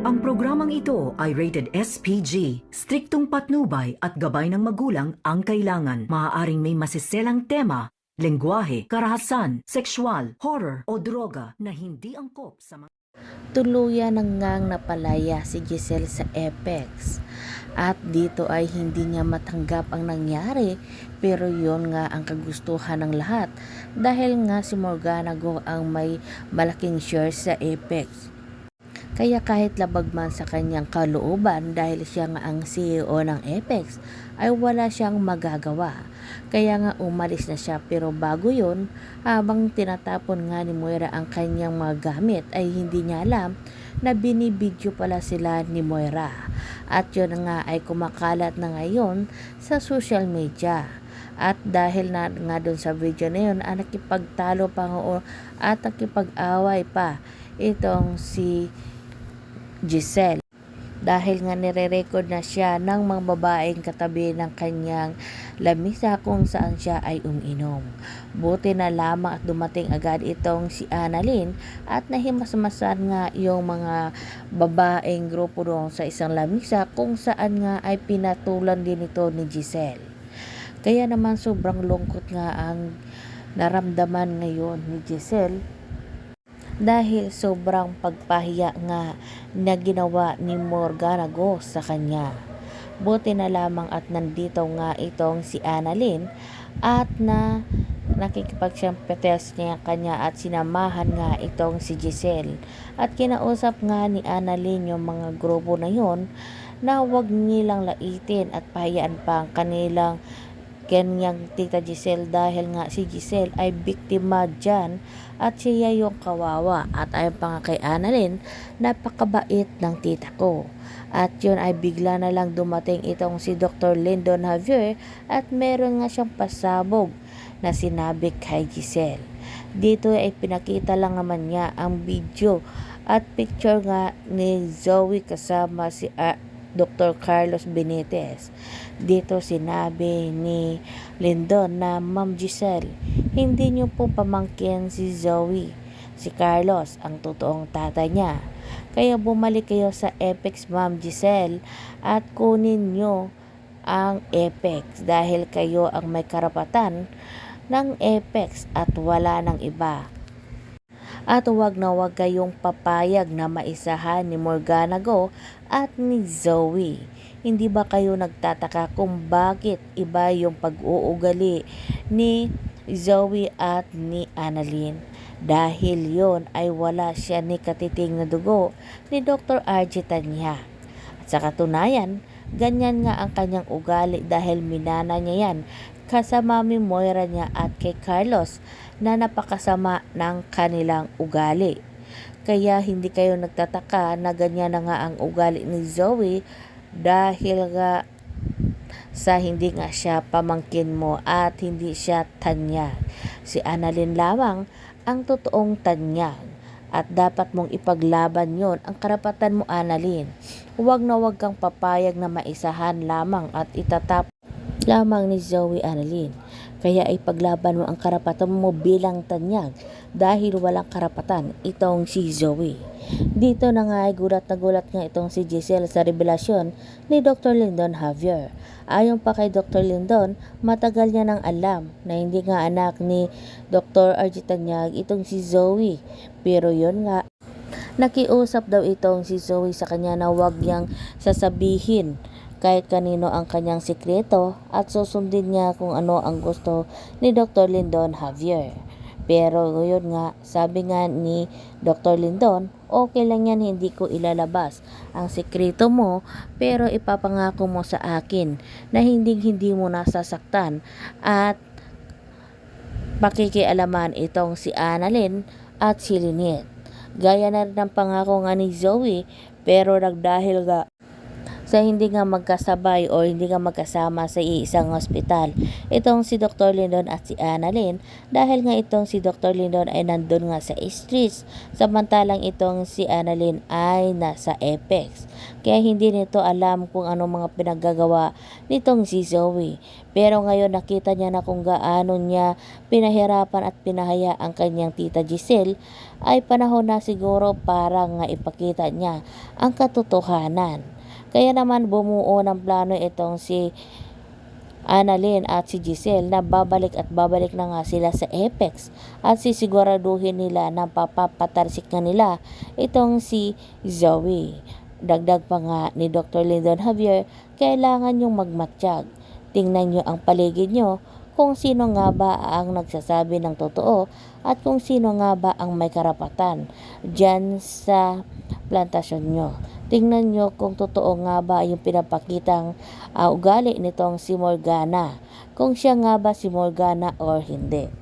Ang programang ito ay rated SPG. Striktong patnubay at gabay ng magulang ang kailangan. Maaaring may masiselang tema, lengguwahe, karahasan, sexual, horror o droga na hindi angkop sa mga Tuluyan nang ngang napalaya si Giselle sa Apex. At dito ay hindi niya matanggap ang nangyari pero yon nga ang kagustuhan ng lahat dahil nga si Morgana Go ang may malaking share sa Apex. Kaya kahit labag man sa kanyang kalooban dahil siya nga ang CEO ng Apex ay wala siyang magagawa. Kaya nga umalis na siya pero bago yon habang tinatapon nga ni Moira ang kanyang mga gamit ay hindi niya alam na binibidyo pala sila ni Moira. At yun nga ay kumakalat na ngayon sa social media. At dahil na nga doon sa video na yun, ay nakipagtalo pa at nakipag-away pa itong si Giselle. Dahil nga nire-record na siya ng mga babaeng katabi ng kanyang lamisa kung saan siya ay uminom. Buti na lamang at dumating agad itong si Annalyn at nahimasmasan nga yung mga babaeng grupo doon sa isang lamisa kung saan nga ay pinatulan din ito ni Giselle. Kaya naman sobrang lungkot nga ang naramdaman ngayon ni Giselle dahil sobrang pagpahiya nga na ginawa ni Morgana Go sa kanya. Buti na lamang at nandito nga itong si Annalyn at na nakikipagsyampetes niya kanya at sinamahan nga itong si Giselle. At kinausap nga ni Annalyn yung mga grupo na yon na huwag nilang laitin at pahayaan pa ang kanilang kanyang tita Giselle dahil nga si Giselle ay biktima dyan at siya yung kawawa at ayon pa nga kay Annalyn napakabait ng tita ko at yun ay bigla na lang dumating itong si Dr. Lyndon Javier at meron nga siyang pasabog na sinabi kay Giselle dito ay pinakita lang naman niya ang video at picture nga ni Zoe kasama si ah, Dr. Carlos Benitez. Dito sinabi ni Lindon na Ma'am Giselle, hindi niyo po pamangkin si Zoe. Si Carlos ang totoong tatay niya. Kaya bumalik kayo sa Apex Ma'am Giselle at kunin niyo ang Apex dahil kayo ang may karapatan ng Apex at wala ng iba. At huwag na huwag kayong papayag na maisahan ni Morgana Go at ni Zoe. Hindi ba kayo nagtataka kung bakit iba yung pag-uugali ni Zoe at ni Annalyn? Dahil yon ay wala siya ni katiting na dugo ni Dr. RJ Tanya. At sa katunayan, ganyan nga ang kanyang ugali dahil minana niya yan kasama mi Moira niya at kay Carlos na napakasama ng kanilang ugali. Kaya hindi kayo nagtataka na ganyan na nga ang ugali ni Zoe dahil nga sa hindi nga siya pamangkin mo at hindi siya tanya. Si Annalyn lamang ang totoong tanyag at dapat mong ipaglaban yon ang karapatan mo Annalyn. Huwag na huwag kang papayag na maisahan lamang at itatap lamang ni Zoe Annalyn. Kaya ay paglaban mo ang karapatan mo bilang tanyag dahil walang karapatan itong si Zoe. Dito na nga ay gulat na gulat nga itong si Giselle sa revelasyon ni Dr. Lyndon Javier. Ayon pa kay Dr. Lyndon, matagal niya nang alam na hindi nga anak ni Dr. RG Tanyag itong si Zoe. Pero yon nga, nakiusap daw itong si Zoe sa kanya na huwag niyang sasabihin kahit kanino ang kanyang sikreto at susundin niya kung ano ang gusto ni Dr. Lyndon Javier. Pero ngayon nga, sabi nga ni Dr. Lyndon, okay lang yan hindi ko ilalabas ang sikreto mo pero ipapangako mo sa akin na hindi hindi mo nasasaktan at pakikialaman itong si Annalyn at si Lynette. Gaya na rin ng pangako nga ni Zoe pero nagdahil nga sa hindi nga magkasabay o hindi nga magkasama sa iisang ospital. Itong si Dr. Lindon at si Annalyn dahil nga itong si Dr. Lindon ay nandun nga sa streets samantalang itong si Annalyn ay nasa Apex. Kaya hindi nito alam kung ano mga pinaggagawa nitong si Zoe. Pero ngayon nakita niya na kung gaano niya pinahirapan at pinahaya ang kanyang tita Giselle ay panahon na siguro para nga ipakita niya ang katotohanan. Kaya naman bumuo ng plano itong si Annalyn at si Giselle na babalik at babalik na nga sila sa Apex at sisiguraduhin nila na papapatarsik na nila itong si Zoe. Dagdag pa nga ni Dr. Lyndon Javier, kailangan yung magmatsyag. Tingnan nyo ang paligid nyo kung sino nga ba ang nagsasabi ng totoo at kung sino nga ba ang may karapatan dyan sa plantasyon nyo. Tingnan nyo kung totoo nga ba yung pinapakitang uh, ugali nitong si Morgana. Kung siya nga ba si Morgana or hindi.